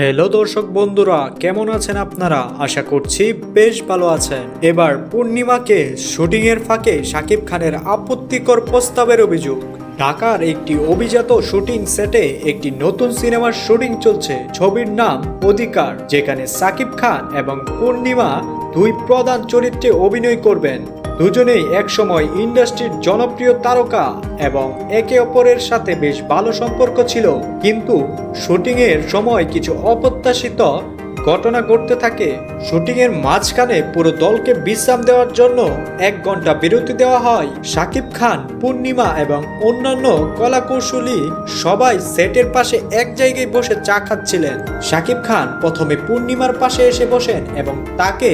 Hello দর্শক বন্ধুরা, কেমন আছেন আপনারা? আশা করছি বেশ ভালো আছেন। এবার পূর্ণিমাকে শুটিং এর ফাঁকে শাকিব খানের আপত্তিকর প্রস্তাবের অভিযোগ। ঢাকার একটি অভিজাত শুটিং সেটে একটি নতুন সিনেমার শুটিং চলছে। ছবির নাম অধিকার, যেখানে সাকিব খান এবং পূর্ণিমা দুই প্রধান চরিত্রে অভিনয় করবেন। দুজনেই একসময় ইন্ডাস্ট্রির জনপ্রিয় তারকা এবং একে অপরের সাথে বেশ ভালো সম্পর্ক ছিল। কিন্তু শুটিংয়ের সময় কিছু অপ্রত্যাশিত ঘটনা ঘটতে থাকে। শুটিংয়ের মাঝখানে পুরো দলকে বিশ্রাম দেওয়ার জন্য এক ঘণ্টা বিরতি দেওয়া হয়। শাকিব খান, পূর্ণিমা এবং অন্যান্য কলাকৌশলী সবাই সেটের পাশে এক জায়গায় বসে চা খাচ্ছিলেন। শাকিব খান প্রথমে পূর্ণিমার পাশে এসে বসেন এবং তাকে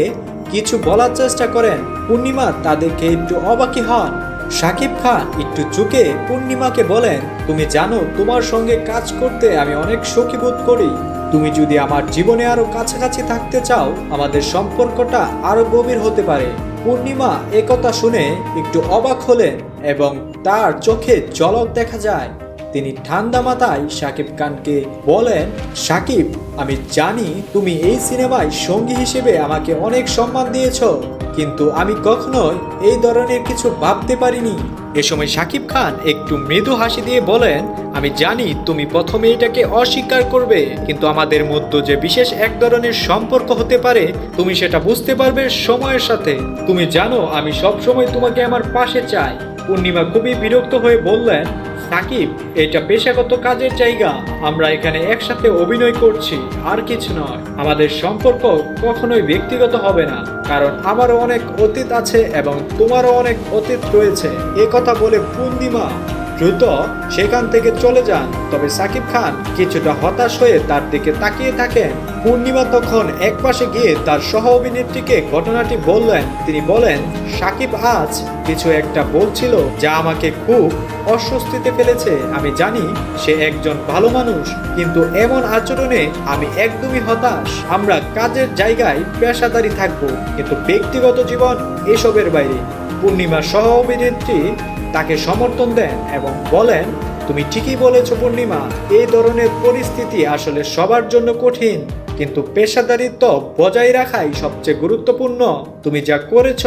কিছু বলার চেষ্টা করেন। পূর্ণিমা তাদেরকে একটু অবাকি হন। শাকিব খান একটু চুকে পূর্ণিমাকে বলেন, তুমি জানো, তোমার সঙ্গে কাজ করতে আমি অনেক সুখী বোধ করি। তুমি যদি আমার জীবনে আরও কাছাকাছি থাকতে চাও, আমাদের সম্পর্কটা আরও গভীর হতে পারে। পূর্ণিমা একথা শুনে একটু অবাক হলেন এবং তার চোখে জলক দেখা যায়। তিনি ঠান্ডা মাথায় শাকিব খানকে বলেন শাকিব আমি জানি তুমি এই সিনেমায় সঙ্গী হিসেবে আমাকে অনেক সম্মান দিয়েছ, কিন্তু আমি কখনোই এই ধরনের কিছু ভাবতে পারিনি। এ সময় শাকিব খান একটু মৃদু হাসি দিয়ে বলেন, আমি জানি তুমি প্রথমে এটাকে অস্বীকার করবে, কিন্তু আমাদের মধ্যে যে বিশেষ এক ধরনের সম্পর্ক হতে পারে, তুমি সেটা বুঝতে পারবে সময়ের সাথে। তুমি জানো আমি সবসময় তোমাকে আমার পাশে চাই। পূর্ণিমা খুবই বিরক্ত হয়ে বললেন সাকিব এটা পেশাগত কাজের জায়গা। আমরা এখানে একসাথে অভিনয় করছি, আর কিছু নয়। আমাদের সম্পর্ক কখনোই ব্যক্তিগত হবে না, কারণ আমারও অনেক অতীত আছে এবং তোমারও অনেক অতীত রয়েছে। এ কথা বলে পূর্ণিমা দ্রুত সেখান থেকে চলে যান। তবে সাকিব খান কিছুটা হতাশ হয়ে তার দিকে তাকিয়ে থাকেন। পূর্ণিমা তখন এক পাশে গিয়ে তার সহ অভিনেত্রীকে ঘটনাটি বললেন। তিনি বলেন, সাকিব আজ কিছু একটা বলছিল যা আমাকে খুব অস্বস্তিতে ফেলেছে। আমি জানি সে একজন ভালো মানুষ, কিন্তু এমন আচরণে আমি একদমই হতাশ। আমরা কাজের জায়গায় পেশাদারি থাকব, কিন্তু ব্যক্তিগত জীবন এসবের বাইরে। পূর্ণিমা সহ অভিনেত্রী তাকে সমর্থন দেন এবং বলেন, তুমি ঠিকই বলেছ পূর্ণিমা, এই ধরনের পরিস্থিতি আসলে সবার জন্য কঠিন, কিন্তু পেশাদারিত্ব বজায় রাখাই সবচেয়ে গুরুত্বপূর্ণ। তুমি যা করেছ,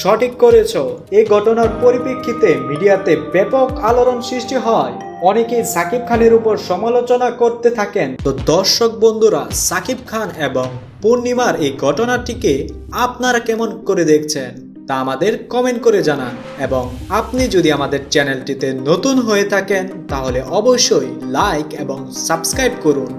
সঠিক করেছ। এই ঘটনার পরিপ্রেক্ষিতে মিডিয়াতে ব্যাপক আলোড়ন সৃষ্টি হয়। অনেকেই সাকিব খানের উপর সমালোচনা করতে থাকেন। তো দর্শক বন্ধুরা, সাকিব খান এবং পূর্ণিমার এই ঘটনাটিকে আপনারা কেমন করে দেখছেন? তা আমাদের কমেন্ট করে জানান এবং আপনি যদি আমাদের চ্যানেলটিতে নতুন হয়ে থাকেন, তাহলে অবশ্যই লাইক এবং সাবস্ক্রাইব করুন।